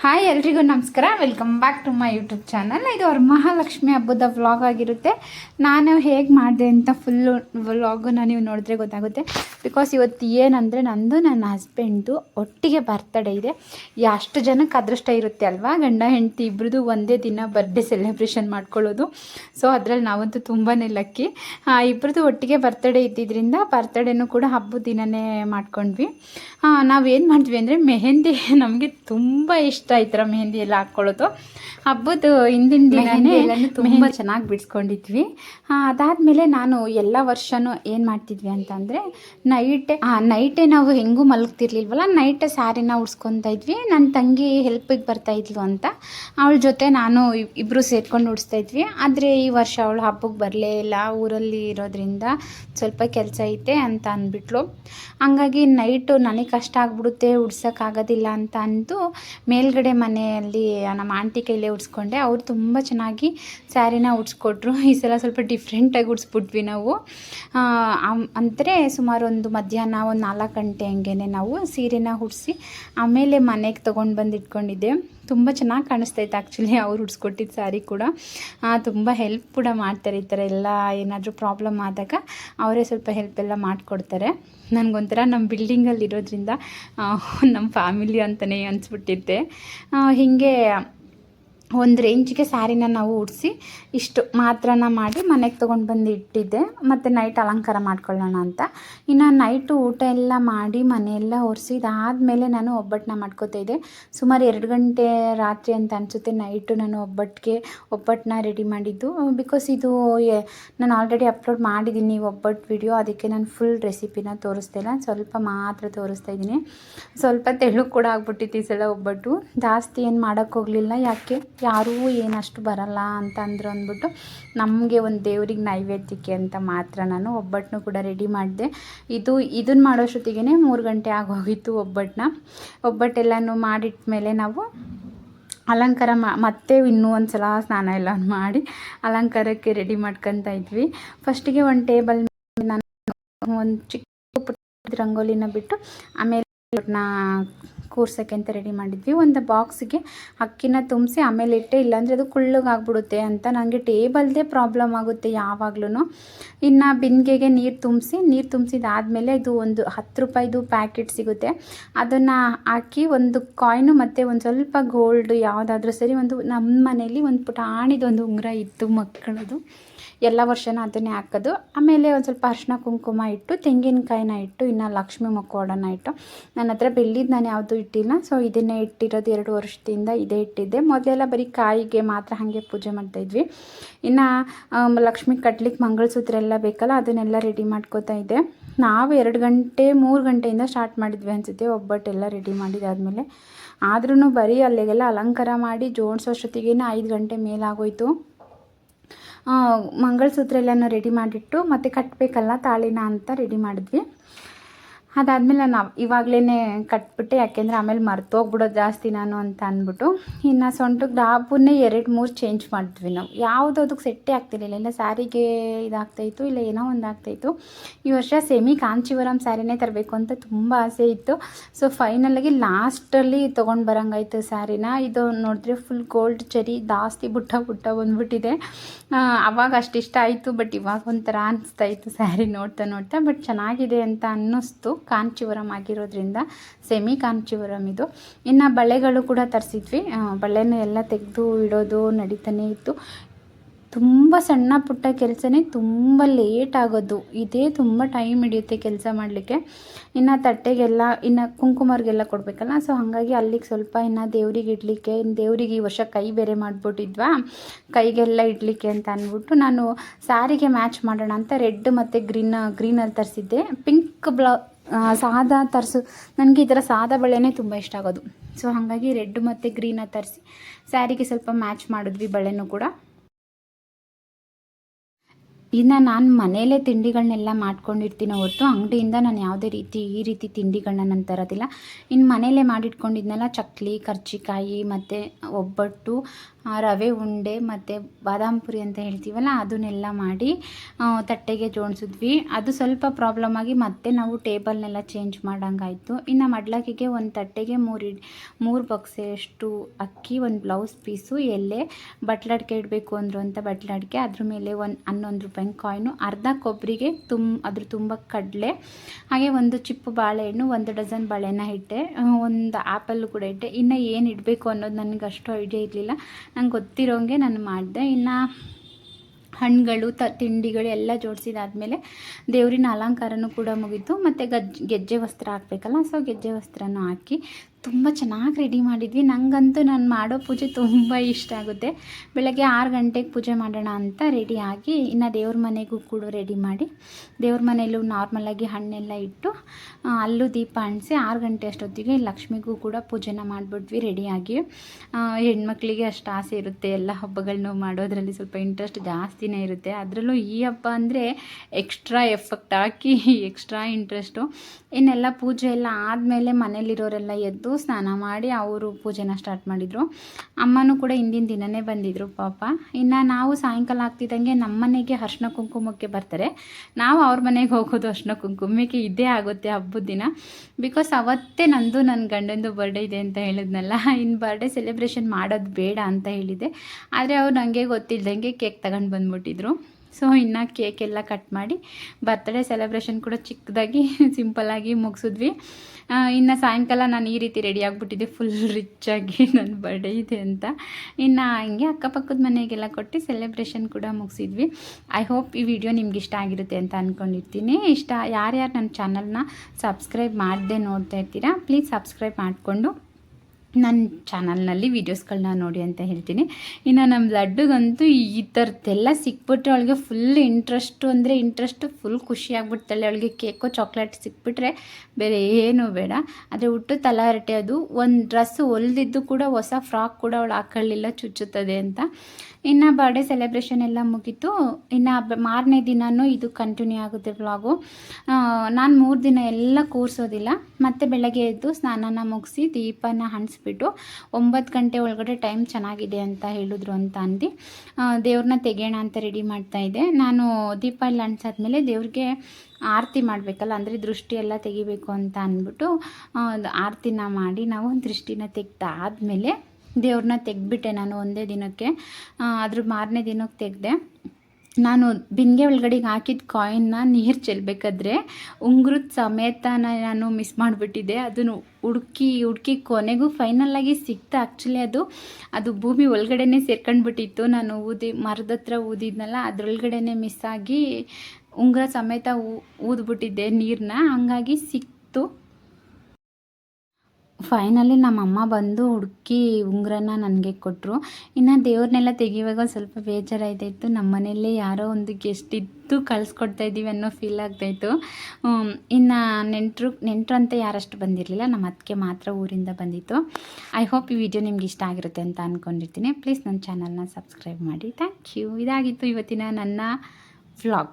Hi ಎಲ್ರಿಗೂ ನಮಸ್ಕಾರ. Welcome back to my YouTube channel ಇದು ಅವ್ರ ಮಹಾಲಕ್ಷ್ಮಿ ಹಬ್ಬದ ವ್ಲಾಗ್ ಆಗಿರುತ್ತೆ. ನಾನು ಹೇಗೆ ಮಾಡಿದೆ ಅಂತ ಫುಲ್ಲು ವ್ಲಾಗನ್ನು ನೀವು ನೋಡಿದ್ರೆ ಗೊತ್ತಾಗುತ್ತೆ. ಬಿಕಾಸ್ ಇವತ್ತು ಏನಂದರೆ ನಂದು ನನ್ನ ಹಸ್ಬೆಂಡ್ದು ಒಟ್ಟಿಗೆ ಬರ್ತಡೇ ಇದೆ. ಎಷ್ಟು ಜನಕ್ಕೆ ಅದೃಷ್ಟ ಇರುತ್ತೆ ಅಲ್ವಾ? ಗಂಡ ಹೆಂಡತಿ ಇಬ್ಬರದು ಒಂದೇ ದಿನ ಬರ್ಡೇ ಸೆಲೆಬ್ರೇಷನ್ ಮಾಡ್ಕೊಳ್ಳೋದು. ಸೊ ಅದರಲ್ಲಿ ನಾವಂತೂ ತುಂಬಾ ಲಕ್ಕಿ ಇಬ್ಬರದು ಒಟ್ಟಿಗೆ ಬರ್ತಡೇ ಇದ್ದಿದ್ದರಿಂದ ಬರ್ತಡೇನೂ ಕೂಡ ಹಬ್ಬದ ದಿನನೇ ಮಾಡ್ಕೊಂಡ್ವಿ. ನಾವೇನು ಮಾಡಿದ್ವಿ ಅಂದರೆ ಮೆಹೆಂದಿ ನಮಗೆ ತುಂಬ ಇಷ್ಟ ಈ ಥರ ಮೆಹಂದಿ ಎಲ್ಲ ಹಾಕ್ಕೊಳ್ಳೋದು ಹಬ್ಬದ ಹಿಂದಿನ ದಿನನೇ ತುಂಬ ಚೆನ್ನಾಗಿ ಬಿಡಿಸ್ಕೊಂಡಿದ್ವಿ. ಅದಾದಮೇಲೆ ನಾನು ಎಲ್ಲ ವರ್ಷವೂ ಏನು ಮಾಡ್ತಿದ್ವಿ ಅಂತಂದರೆ ನೈಟೇ ನೈಟೇ ನಾವು ಹೆಂಗೂ ಮಲಗ್ತಿರ್ಲಿಲ್ವಲ್ಲ, ನೈಟ್ ಸ್ಯಾರಿನ ಉಡ್ಸ್ಕೊತಾ ಇದ್ವಿ. ನನ್ನ ತಂಗಿ ಹೆಲ್ಪಿಗೆ ಬರ್ತಾಯಿದ್ಲು ಅಂತ. ಅವಳ ಜೊತೆ ನಾನು ಇಬ್ಬರು ಸೇರ್ಕೊಂಡು ಉಡಿಸ್ತಾ ಇದ್ವಿ. ಆದರೆ ಈ ವರ್ಷ ಅವಳು ಹಬ್ಬಕ್ಕೆ ಬರಲೇ ಇಲ್ಲ. ಊರಲ್ಲಿ ಇರೋದ್ರಿಂದ ಸ್ವಲ್ಪ ಕೆಲಸ ಐತೆ ಅಂತ ಅಂದ್ಬಿಟ್ಲು. ಹಂಗಾಗಿ ನೈಟು ನನಗೆ ಕಷ್ಟ ಆಗ್ಬಿಡುತ್ತೆ ಉಡ್ಸೋಕ್ಕಾಗೋದಿಲ್ಲ ಅಂತ ಅಂದು ಮೇಲ್ಗಡೆ ಮನೆಯಲ್ಲಿ ನಮ್ಮ ಆಂಟಿ ಕೈಲೇ ಉಡ್ಸ್ಕೊಂಡೆ. ಅವ್ರು ತುಂಬ ಚೆನ್ನಾಗಿ ಸ್ಯಾರಿನ ಉಡ್ಸ್ಕೊಟ್ರು. ಈ ಸಲ ಸ್ವಲ್ಪ ಡಿಫ್ರೆಂಟಾಗಿ ಉಡ್ಸ್ಬಿಟ್ವಿ ನಾವು. ಅಂದರೆ ಸುಮಾರು ಒಂದು ಮಧ್ಯಾಹ್ನ ಒಂದು ನಾಲ್ಕು ಗಂಟೆ ಹಂಗೆ ನಾವು ಸೀರೆನ ಹುಡ್ಸಿ ಆಮೇಲೆ ಮನೆಗೆ ತೊಗೊಂಡು ಬಂದು ಇಟ್ಕೊಂಡಿದ್ದೆ. ತುಂಬ ಚೆನ್ನಾಗಿ ಕಾಣಿಸ್ತೈತೆ ಆ್ಯಕ್ಚುಲಿ ಅವ್ರು ಹುಡ್ಸ್ಕೊಟ್ಟಿದ್ದ ಸ್ಯಾರಿ ಕೂಡ. ತುಂಬ ಹೆಲ್ಪ್ ಕೂಡ ಮಾಡ್ತಾರೆ ಈ ಥರ ಎಲ್ಲ ಏನಾದರೂ ಪ್ರಾಬ್ಲಮ್ ಆದಾಗ ಅವರೇ ಸ್ವಲ್ಪ ಹೆಲ್ಪ್ ಎಲ್ಲ ಮಾಡಿಕೊಡ್ತಾರೆ. ನನಗೊಂಥರ ನಮ್ಮ ಬಿಲ್ಡಿಂಗಲ್ಲಿ ಇರೋದ್ರಿಂದ ನಮ್ಮ ಫ್ಯಾಮಿಲಿ ಅಂತಲೇ ಅನಿಸ್ಬಿಟ್ಟಿದ್ದೆ ಹೀಗೆ ಒಂದು ರೇಂಜಿಗೆ ಸ್ಯಾರಿನ ನಾವು ಉಡಿಸಿ ಇಷ್ಟು ಮಾತ್ರನ ಮಾಡಿ ಮನೆಗೆ ತೊಗೊಂಡು ಬಂದು ಇಟ್ಟಿದ್ದೆ. ಮತ್ತು ನೈಟ್ ಅಲಂಕಾರ ಮಾಡ್ಕೊಳ್ಳೋಣ ಅಂತ. ಇನ್ನು ನೈಟು ಊಟ ಎಲ್ಲ ಮಾಡಿ ಮನೆಯೆಲ್ಲ ಒರೆಸಿ ಇದಾದಮೇಲೆ ನಾನು ಒಬ್ಬಟ್ಟನ್ನ ಮಾಡ್ಕೋತಾ ಇದ್ದೆ. ಸುಮಾರು ಎರಡು ಗಂಟೆ ರಾತ್ರಿ ಅಂತ ಅನಿಸುತ್ತೆ ನೈಟು ನಾನು ಒಬ್ಬಟ್ಟಿಗೆ ಒಬ್ಬಟ್ಟನ್ನ ರೆಡಿ ಮಾಡಿದ್ದು. ಬಿಕಾಸ್ ಇದು ನಾನು ಆಲ್ರೆಡಿ ಅಪ್ಲೋಡ್ ಮಾಡಿದ್ದೀನಿ ಒಬ್ಬಟ್ಟು ವಿಡಿಯೋ ಅದಕ್ಕೆ ನಾನು ಫುಲ್ ರೆಸಿಪಿನ ತೋರಿಸ್ತಾ ಇಲ್ಲ. ಸ್ವಲ್ಪ ಮಾತ್ರ ತೋರಿಸ್ತಾ ಇದ್ದೀನಿ. ಸ್ವಲ್ಪ ತೆಳು ಕೂಡ ಆಗ್ಬಿಟ್ಟಿತ್ತು ಈ ಸಲ ಒಬ್ಬಟ್ಟು. ಜಾಸ್ತಿ ಏನು ಮಾಡೋಕ್ಕೋಗಲಿಲ್ಲ ಯಾಕೆ? ಯಾರೂ ಏನಷ್ಟು ಬರಲ್ಲ ಅಂತ ಅಂದರು ಅಂದ್ಬಿಟ್ಟು ನಮಗೆ ಒಂದು ದೇವ್ರಿಗೆ ನೈವೇದ್ಯಕ್ಕೆ ಅಂತ ಮಾತ್ರ ನಾನು ಒಬ್ಬಟ್ಟನ್ನು ಕೂಡ ರೆಡಿ ಮಾಡಿದೆ. ಇದು ಇದನ್ನು ಮಾಡೋಷ್ಟೊತ್ತಿಗೆ ಮೂರು ಗಂಟೆ ಆಗೋಗಿತ್ತು ಒಬ್ಬಟ್ಟನ್ನ ಒಬ್ಬಟ್ಟೆಲ್ಲನೂ ಮಾಡಿಟ್ಮೇಲೆ ನಾವು ಅಲಂಕಾರ ಮಾ, ಮತ್ತೆ ಇನ್ನೂ ಒಂದು ಸಲ ಸ್ನಾನ ಎಲ್ಲ ಮಾಡಿ ಅಲಂಕಾರಕ್ಕೆ ರೆಡಿ ಮಾಡ್ಕೊತಾ ಇದ್ವಿ. ಫಸ್ಟಿಗೆ ಒಂದು ಟೇಬಲ್ ನಾನು ಒಂದು ಚಿಕ್ಕ ಪುಟ್ಟ ರಂಗೋಲಿನ ಬಿಟ್ಟು ಆಮೇಲೆ ಕೂರ್ಸೋಕ್ಕೆ ಅಂತ ರೆಡಿ ಮಾಡಿದ್ವಿ. ಒಂದು ಬಾಕ್ಸ್ಗೆ ಅಕ್ಕಿನ ತುಂಬಿಸಿ ಆಮೇಲೆ ಇಟ್ಟೆ. ಇಲ್ಲಾಂದರೆ ಅದು ಕುಳ್ಳಗಾಗ್ಬಿಡುತ್ತೆ ಅಂತ ನನಗೆ ಟೇಬಲ್ದೇ ಪ್ರಾಬ್ಲಮ್ ಆಗುತ್ತೆ ಯಾವಾಗ್ಲೂ ಇನ್ನು ಬಿಂದಿಗೆಗೆ ನೀರು ತುಂಬಿಸಿ, ನೀರು ತುಂಬಿಸಿದಾದಮೇಲೆ ಇದು ಒಂದು ಹತ್ತು ರೂಪಾಯಿದು ಪ್ಯಾಕೆಟ್ ಸಿಗುತ್ತೆ. ಅದನ್ನು ಹಾಕಿ ಒಂದು ಕಾಯ್ನು ಮತ್ತು ಒಂದು ಸ್ವಲ್ಪ ಗೋಲ್ಡ್ ಯಾವುದಾದ್ರೂ ಸರಿ ಒಂದು ನಮ್ಮ ಮನೇಲಿ ಒಂದು ಪುಟಾಣಿದೊಂದು ಉಂಗುರ ಇತ್ತು ಮಕ್ಕಳದು. ಎಲ್ಲ ವರ್ಷನೂ ಅದನ್ನೇ ಹಾಕೋದು. ಆಮೇಲೆ ಒಂದು ಸ್ವಲ್ಪ ಅರ್ಶಿನ ಕುಂಕುಮ ಇಟ್ಟು, ತೆಂಗಿನಕಾಯಿನ ಇಟ್ಟು, ಇನ್ನು ಲಕ್ಷ್ಮಿ ಮುಖವಾಡನ ಇಟ್ಟು. ನನ್ನ ಹತ್ರ ಬೆಳ್ಳಿದ್ದು ನಾನು ಯಾವುದು ಇಟ್ಟಿಲ್ಲ. ಸೊ ಇದನ್ನೇ ಇಟ್ಟಿರೋದು ಎರಡು ವರ್ಷದಿಂದ ಇದೇ ಇಟ್ಟಿದ್ದೆ. ಮೊದಲೆಲ್ಲ ಬರೀ ಕಾಯಿಗೆ ಮಾತ್ರ ಹಾಗೆ ಪೂಜೆ ಮಾಡ್ತಾಯಿದ್ವಿ ಇನ್ನು ಲಕ್ಷ್ಮಿ ಕಟ್ಲಿಕ್ಕೆ ಮಂಗಳಸೂತ್ರ ಎಲ್ಲ ಬೇಕಲ್ಲ, ಅದನ್ನೆಲ್ಲ ರೆಡಿ ಮಾಡ್ಕೋತಾ ಇದ್ದೆ. ನಾವು ಎರಡು ಗಂಟೆ, ಮೂರು ಗಂಟೆಯಿಂದ ಸ್ಟಾರ್ಟ್ ಮಾಡಿದ್ವಿ ಅನಿಸುತ್ತೆ, ಒಬ್ಬಟ್ಟೆಲ್ಲ ರೆಡಿ ಮಾಡಿದಾದಮೇಲೆ. ಆದ್ರೂ ಬರೀ ಅಲ್ಲಿಗೆಲ್ಲ ಅಲಂಕಾರ ಮಾಡಿ ಜೋಡಿಸೋಷ್ಟೊತ್ತಿಗೆ ಐದು ಗಂಟೆ ಮೇಲಾಗೋಯ್ತು. ಮಂಗಳಸೂತ್ರ ಎಲ್ಲನೂ ರೆಡಿ ಮಾಡಿಟ್ಟು ಮತ್ತು ಕಟ್ಟಬೇಕಲ್ಲ ತಾಳಿನ ಅಂತ ರೆಡಿ ಮಾಡಿದ್ವಿ. ಅದಾದಮೇಲೆ ನಾನು ಇವಾಗಲೇ ಕಟ್ಬಿಟ್ಟೆ, ಯಾಕೆಂದರೆ ಆಮೇಲೆ ಮರ್ತೋಗ್ಬಿಡೋದು ಜಾಸ್ತಿ ನಾನು ಅಂತ ಅಂದ್ಬಿಟ್ಟು ಇನ್ನು ಸೊಂಟಕ್ಕೆ ಡಾಬನ್ನೇ ಎರಡು ಮೂರು ಚೇಂಜ್ ಮಾಡಿದ್ವಿ ನಾವು. ಯಾವುದು ಅದಕ್ಕೆ ಸೆಟ್ಟೇ ಆಗ್ತಿರಲಿಲ್ಲ. ಇಲ್ಲ ಸ್ಯಾರಿಗೆ ಇದಾಗ್ತಾಯಿತ್ತು ಇಲ್ಲ ಏನೋ ಒಂದು ಆಗ್ತಾಯಿತ್ತು ಈ ವರ್ಷ ಸೆಮಿ ಕಾಂಚಿವರಂ ಸ್ಯಾರಿನೇ ತರಬೇಕು ಅಂತ ತುಂಬ ಆಸೆ ಇತ್ತು. ಸೊ ಫೈನಲಾಗಿ ಲಾಸ್ಟಲ್ಲಿ ತೊಗೊಂಡು ಬರೋಂಗಾಯ್ತು ಸ್ಯಾರಿನ. ಇದು ನೋಡಿದ್ರೆ ಫುಲ್ ಗೋಲ್ಡ್ ಚರಿ, ಜಾಸ್ತಿ ಬುಟ್ಟ ಬುಟ್ಟ ಬಂದ್ಬಿಟ್ಟಿದೆ. ಅವಾಗ ಅಷ್ಟಿಷ್ಟ ಆಯಿತು ಬಟ್ ಇವಾಗ ಒಂಥರ ಅನಿಸ್ತಾ ಇತ್ತು ಸ್ಯಾರಿ ನೋಡ್ತಾ ನೋಡ್ತಾ ಬಟ್ ಚೆನ್ನಾಗಿದೆ ಅಂತ ಅನ್ನಿಸ್ತು. ಕಾಂಚಿವರಂ ಆಗಿರೋದ್ರಿಂದ ಸೆಮಿ ಕಾಂಚಿವರಂ ಇದು. ಇನ್ನು ಬಳೆಗಳು ಕೂಡ ತರಿಸಿದ್ವಿ. ಬಳೆನ ಎಲ್ಲ ತೆಗೆದು ಇಡೋದು ನಡೀತಾನೆ ಇತ್ತು. ತುಂಬ ಸಣ್ಣ ಪುಟ್ಟ ಕೆಲಸನೇ ತುಂಬ ಲೇಟ್ ಆಗೋದು. ಇದೇ ತುಂಬ ಟೈಮ್ ಹಿಡಿಯುತ್ತೆ ಕೆಲಸ ಮಾಡಲಿಕ್ಕೆ. ಇನ್ನು ತಟ್ಟೆಗೆಲ್ಲ, ಇನ್ನು ಕುಂಕುಮರಿಗೆಲ್ಲ ಕೊಡಬೇಕಲ್ಲ. ಸೊ, ಹಾಗಾಗಿ ಅಲ್ಲಿಗೆ ಸ್ವಲ್ಪ ಇನ್ನು ದೇವ್ರಿಗೆ ಇಡಲಿಕ್ಕೆ, ದೇವ್ರಿಗೆ ಈ ವರ್ಷ ಕೈ ಬೇರೆ ಮಾಡಿಬಿಟ್ಟಿದ್ವಾ. ಕೈಗೆಲ್ಲ ಇಡಲಿಕ್ಕೆ ಅಂತ ಅಂದ್ಬಿಟ್ಟು ನಾನು ಸಾರಿಗೆ ಮ್ಯಾಚ್ ಮಾಡೋಣ ಅಂತ ರೆಡ್ ಮತ್ತು ಗ್ರೀನ್ ಗ್ರೀನಲ್ಲಿ ತರಿಸಿದ್ದೆ. ಪಿಂಕ್ ಬ್ಲೌ ಸಾದಾ ತರಿಸು. ನನಗೆ ಈ ಥರ ಸಾದ ಬಳೆನೇ ತುಂಬ ಇಷ್ಟ ಆಗೋದು. ಸೊ ಹಾಗಾಗಿ ರೆಡ್ ಮತ್ತು ಗ್ರೀನ ತರಿಸಿ, ಸ್ಯಾರಿಗೆ ಸ್ವಲ್ಪ ಮ್ಯಾಚ್ ಮಾಡಿದ್ವಿ ಬಳೆನೂ ಕೂಡ. ಇನ್ನು ನಾನು ಮನೆಯಲ್ಲೇ ತಿಂಡಿಗಳನ್ನೆಲ್ಲ ಮಾಡ್ಕೊಂಡಿರ್ತೀನಿ ಹೊರತು ಅಂಗಡಿಯಿಂದ ನಾನು ಯಾವುದೇ ರೀತಿ, ಈ ರೀತಿ ತಿಂಡಿಗಳನ್ನ ನಾನು ತರೋದಿಲ್ಲ. ಇನ್ನು ಮನೆಯಲ್ಲೇ ಮಾಡಿಟ್ಕೊಂಡಿದ್ನಲ್ಲ, ಚಕ್ಲಿ ಕರ್ಜಿಕಾಯಿ ಮತ್ತು ಒಬ್ಬಟ್ಟು ರವೆ ಉಂಡೆ ಮತ್ತು ಬಾದಾಮ್ ಪುರಿ ಅಂತ ಹೇಳ್ತೀವಲ್ಲ, ಅದನ್ನೆಲ್ಲ ಮಾಡಿ ತಟ್ಟೆಗೆ ಜೋಡಿಸಿದ್ವಿ. ಅದು ಸ್ವಲ್ಪ ಪ್ರಾಬ್ಲಮ್ ಆಗಿ ಮತ್ತೆ ನಾವು ಟೇಬಲ್ನೆಲ್ಲ ಚೇಂಜ್ ಮಾಡೋಂಗಾಯಿತು. ಇನ್ನು ಮಡ್ಲಕ್ಕಿಗೆ ಒಂದು ತಟ್ಟೆಗೆ ಮೂರು ಮೂರು ಬಕ್ಸೆಯಷ್ಟು ಅಕ್ಕಿ, ಒಂದು ಬ್ಲೌಸ್ ಪೀಸು ಎಲೆ, ಬಟ್ಲಡ್ಕೆ ಇಡಬೇಕು ಅಂದರು ಅಂತ ಬಟ್ಲಡ್ಕೆ, ಅದ್ರ ಮೇಲೆ ಒಂದು ಹನ್ನೊಂದು ರೂಪಾಯಿ ಕಾಯಿನು ಅರ್ಧ ಕೊಬ್ಬರಿಗೆ ತುಂಬ ಅದ್ರ ತುಂಬ ಕಡಲೆ, ಹಾಗೆ ಒಂದು ಚಿಪ್ಪು ಬಾಳೆಹಣ್ಣು, ಒಂದು ಡಜನ್ ಬಾಳೆನ ಇಟ್ಟೆ ಒಂದು ಆ್ಯಪಲ್ ಕೂಡ ಇಟ್ಟೆ ಇನ್ನು ಏನು ಇಡಬೇಕು ಅನ್ನೋದು ನನಗೆ ಅಷ್ಟು ಐಡಿಯಾ ಇರಲಿಲ್ಲ. ನಂಗೆ ಗೊತ್ತಿರೋಂಗೆ ನಾನು ಮಾಡಿದೆ. ಇನ್ನು ಹಣ್ಣುಗಳು, ತ, ತಿಂಡಿಗಳು ಎಲ್ಲ ಜೋಡಿಸಿದಾದ್ಮೇಲೆ ದೇವರಿನ ಅಲಂಕಾರನೂ ಕೂಡ ಮುಗೀತು. ಮತ್ತು ಗಜ್, ಗೆಜ್ಜೆ ವಸ್ತ್ರ ಹಾಕಬೇಕಲ್ಲ, ಸೊ ಗೆಜ್ಜೆ ವಸ್ತ್ರನೂ ಹಾಕಿ ತುಂಬ ಚೆನ್ನಾಗಿ ರೆಡಿ ಮಾಡಿದ್ವಿ. ನನಗಂತೂ ನಾನು ಮಾಡೋ ಪೂಜೆ ತುಂಬ ಇಷ್ಟ ಆಗುತ್ತೆ. ಬೆಳಗ್ಗೆ ಆರು ಗಂಟೆಗೆ ಪೂಜೆ ಮಾಡೋಣ ಅಂತ ರೆಡಿ ಆಗಿ ಇನ್ನು ದೇವ್ರ ಮನೆಗೂ ಕೂಡ ರೆಡಿ ಮಾಡಿ, ದೇವ್ರ ಮನೆಯಲ್ಲೂ ನಾರ್ಮಲಾಗಿ ಹಣ್ಣೆಲ್ಲ ಇಟ್ಟು ಅಲ್ಲೂ ದೀಪ ಅಣಿಸಿ ಆರು ಗಂಟೆ ಅಷ್ಟೊತ್ತಿಗೆ ಲಕ್ಷ್ಮಿಗೂ ಕೂಡ ಪೂಜೆನ ಮಾಡಿಬಿಟ್ವಿ ರೆಡಿಯಾಗಿ ಹೆಣ್ಮಕ್ಳಿಗೆ ಅಷ್ಟು ಆಸೆ ಇರುತ್ತೆ. ಎಲ್ಲ ಹಬ್ಬಗಳನ್ನು ಮಾಡೋದರಲ್ಲಿ ಸ್ವಲ್ಪ ಇಂಟ್ರೆಸ್ಟ್ ಜಾಸ್ತಿನೇ ಇರುತ್ತೆ. ಅದರಲ್ಲೂ ಈ ಹಬ್ಬ ಅಂದರೆ ಎಕ್ಸ್ಟ್ರಾ ಎಫೆಕ್ಟ್ ಹಾಕಿ ಎಕ್ಸ್ಟ್ರಾ ಇಂಟ್ರೆಸ್ಟು ಇನ್ನೆಲ್ಲ ಪೂಜೆ ಎಲ್ಲ ಆದಮೇಲೆ ಮನೇಲಿರೋರೆಲ್ಲ ಎದ್ದು ಸ್ನಾನ ಮಾಡಿ ಅವರು ಪೂಜೆನ ಸ್ಟಾರ್ಟ್ ಮಾಡಿದರು. ಅಮ್ಮನೂ ಕೂಡ ಹಿಂದಿನ ದಿನವೇ ಬಂದಿದ್ದರು ಪಾಪ. ಇನ್ನು ನಾವು ಸಾಯಂಕಾಲ ಆಗ್ತಿದ್ದಂಗೆ ನಮ್ಮ ಮನೆಗೆ ಅರ್ಶಿನ ಕುಂಕುಮಕ್ಕೆ ಬರ್ತಾರೆ. ನಾವು ಅವ್ರ ಮನೆಗೆ ಹೋಗೋದು ಅರ್ಶಿನ ಕುಂಕುಮಕ್ಕೆ ಇದೇ ಆಗುತ್ತೆ ಹಬ್ಬದ ದಿನ. ಬಿಕಾಸ್ ಅವತ್ತೇ ನಂದು ನನ್ನ ಗಂಡಂದು ಬರ್ಡೇ ಇದೆ ಅಂತ ಹೇಳಿದ್ನಲ್ಲ ಇನ್ನು ಬರ್ಡೇ ಸೆಲೆಬ್ರೇಷನ್ ಮಾಡೋದು ಬೇಡ ಅಂತ ಹೇಳಿದೆ ಆದರೆ ಅವ್ರು ನನಗೆ ಗೊತ್ತಿಲ್ಲದಂಗೆ ಕೇಕ್ ತಗೊಂಡು ಬಂದ್ಬಿಟ್ಟಿದ್ರು. ಸೊ ಇನ್ನು ಕೇಕ್ ಎಲ್ಲ ಕಟ್ ಮಾಡಿ ಬರ್ತ್ಡೇ ಸೆಲೆಬ್ರೇಷನ್ ಕೂಡ ಚಿಕ್ಕದಾಗಿ ಸಿಂಪಲ್ಲಾಗಿ ಮುಗಿಸಿದ್ವಿ. ಇನ್ನು ಸಾಯಂಕಾಲ ನಾನು ಈ ರೀತಿ ರೆಡಿ ಆಗಿಬಿಟ್ಟಿದ್ದೆ. ಫುಲ್ ರಿಚ್ಚಾಗಿ ನನ್ನ ಬರ್ಡೇ ಇದೆ ಅಂತ. ಇನ್ನು ಹಂಗೆ ಅಕ್ಕಪಕ್ಕದ ಮನೆಗೆಲ್ಲ ಕೊಟ್ಟು ಸೆಲೆಬ್ರೇಷನ್ ಕೂಡ ಮುಗಿಸಿದ್ವಿ. ಐ ಹೋಪ್ ಈ ವಿಡಿಯೋ ನಿಮ್ಗೆ ಇಷ್ಟ ಆಗಿರುತ್ತೆ ಅಂತ ಅಂದ್ಕೊಂಡಿರ್ತೀನಿ ಇಷ್ಟ, ಯಾರ್ಯಾರು ನನ್ನ ಚಾನಲ್ನ ಸಬ್ಸ್ಕ್ರೈಬ್ ಮಾಡದೆ ನೋಡ್ತಾ ಇರ್ತೀರಾ ಪ್ಲೀಸ್ ಸಬ್ಸ್ಕ್ರೈಬ್ ಮಾಡಿಕೊಂಡು ನನ್ನ ಚಾನಲ್ನಲ್ಲಿ ವೀಡಿಯೋಸ್ಗಳನ್ನ ನೋಡಿ ಅಂತ ಹೇಳ್ತೀನಿ. ಇನ್ನು ನಮ್ಮ ಲಡ್ಡುಗಂತೂ ಈ ಥರದ್ದೆಲ್ಲ ಸಿಕ್ಬಿಟ್ರೆ ಅವಳಿಗೆ ಫುಲ್ ಇಂಟ್ರೆಸ್ಟು ಅಂದರೆ ಇಂಟ್ರೆಸ್ಟು ಫುಲ್ ಖುಷಿ ಆಗ್ಬಿಡ್ತಾಳೆ. ಅವಳಿಗೆ ಕೇಕು ಚಾಕ್ಲೇಟ್ ಸಿಕ್ಬಿಟ್ರೆ ಬೇರೆ ಏನೂ ಬೇಡ. ಆದರೆ ಹುಟ್ಟು ತಲಾರಟೆ ಅದು. ಒಂದು ಡ್ರೆಸ್ಸು ಹೊಲ್ದಿದ್ದು ಕೂಡ ಹೊಸ ಫ್ರಾಕ್ ಕೂಡ ಅವಳು ಹಾಕೊಳ್ಳಿಲ್ಲ ಚುಚ್ಚುತ್ತದೆ ಅಂತ. ಇನ್ನು ಬರ್ಡೇ ಸೆಲೆಬ್ರೇಷನ್ ಎಲ್ಲ ಮುಗೀತು. ಇನ್ನು ಮಾರನೇ ದಿನವೂ ಇದು ಕಂಟಿನ್ಯೂ ಆಗುತ್ತೆ ವ್ಲಾಗು ನಾನು ಮೂರು ದಿನ ಎಲ್ಲ ಕೂರಿಸೋದಿಲ್ಲ. ಮತ್ತು ಬೆಳಗ್ಗೆ ಎದ್ದು ಸ್ನಾನನ ಮುಗಿಸಿ ದೀಪನ ಹಣಿಸ್ಬಿಟ್ಟು ಒಂಬತ್ತು ಗಂಟೆ ಒಳಗಡೆ ಟೈಮ್ ಚೆನ್ನಾಗಿದೆ ಅಂತ ಹೇಳಿದ್ರು ಅಂತ ಅಂದು. ದೇವ್ರನ್ನ ತೆಗೆಯೋಣ ಅಂತ ರೆಡಿ ಮಾಡ್ತಾ ಇದ್ದೆ. ನಾನು ದೀಪ ಎಲ್ಲ ಹಣ್ಸಾದ್ಮೇಲೆ ದೇವ್ರಿಗೆ ಆರತಿ ಮಾಡಬೇಕಲ್ಲ, ಅಂದರೆ ದೃಷ್ಟಿ ಎಲ್ಲ ತೆಗಿಬೇಕು ಅಂತ ಅಂದ್ಬಿಟ್ಟು ಆರತಿನ ಮಾಡಿ ನಾವು ದೃಷ್ಟಿನ ತೆಗ್ದಾದ್ಮೇಲೆ ದೇವ್ರನ್ನ ತೆಗ್ದುಬಿಟ್ಟೆ ನಾನು ಒಂದೇ ದಿನಕ್ಕೆ. ಅದ್ರ ಮಾರನೇ ದಿನಕ್ಕೆ ತೆಗೆದೆ. ನಾನು ಬಿಂದಿಗೆ ಒಳಗಡೆಗೆ ಹಾಕಿದ ಕಾಯಿನ್ನ ನೀರು ಚೆಲ್ಲಬೇಕಾದ್ರೆ ಉಂಗುರದ ಸಮೇತ ನಾನು ಮಿಸ್ ಮಾಡಿಬಿಟ್ಟಿದ್ದೆ. ಅದನ್ನು ಹುಡುಕಿ ಹುಡುಕಿ ಕೊನೆಗೂ ಫೈನಲ್ಲಾಗಿ ಸಿಕ್ತು. ಆ್ಯಕ್ಚುಲಿ ಅದು ಅದು ಭೂಮಿ ಒಳಗಡೆನೇ ಸೇರ್ಕೊಂಡ್ಬಿಟ್ಟಿತ್ತು. ನಾನು ಊದಿ, ಮರದ ಹತ್ರ ಊದಿದ್ನಲ್ಲ, ಅದರೊಳಗಡೆನೆ ಮಿಸ್ ಆಗಿ ಉಂಗುರ ಸಮೇತ ಊದ್ಬಿಟ್ಟಿದ್ದೆ ನೀರನ್ನ ಹಂಗಾಗಿ ಸಿಕ್ತು. ಫೈನಲಿ ನಮ್ಮಮ್ಮ ಬಂದು ಹುಡುಕಿ ಉಂಗುರನ ನನಗೆ ಕೊಟ್ಟರು ಇನ್ನು ದೇವ್ರನ್ನೆಲ್ಲ ತೆಗಿಯುವಾಗ ಸ್ವಲ್ಪ ಬೇಜಾರಾಯ್ತಾಯಿತ್ತು ನಮ್ಮ ಮನೆಯಲ್ಲಿ ಯಾರೋ ಒಂದು ಗೆಸ್ಟ್ ಇದ್ದು ಕಳ್ಸಿಕೊಡ್ತಾ ಇದ್ದೀವಿ ಅನ್ನೋ ಫೀಲ್ ಆಗ್ತಾಯಿತ್ತು ಇನ್ನು ನೆಂಟರು ನೆಂಟರು ಅಂತ ಯಾರಷ್ಟು ಬಂದಿರಲಿಲ್ಲ. ನಮ್ಮ ಅದಕ್ಕೆ ಮಾತ್ರ ಊರಿಂದ ಬಂದಿತ್ತು. ಐ ಹೋಪ್ ಈ ವಿಡಿಯೋ ನಿಮ್ಗೆ ಇಷ್ಟ ಆಗಿರುತ್ತೆ ಅಂತ ಅಂದ್ಕೊಂಡಿರ್ತೀನಿ ಪ್ಲೀಸ್ ನನ್ನ ಚಾನಲ್ನ ಸಬ್ಸ್ಕ್ರೈಬ್ ಮಾಡಿ. ಥ್ಯಾಂಕ್ ಯು ಇದಾಗಿತ್ತು ಇವತ್ತಿನ ನನ್ನ ವ್ಲಾಗ್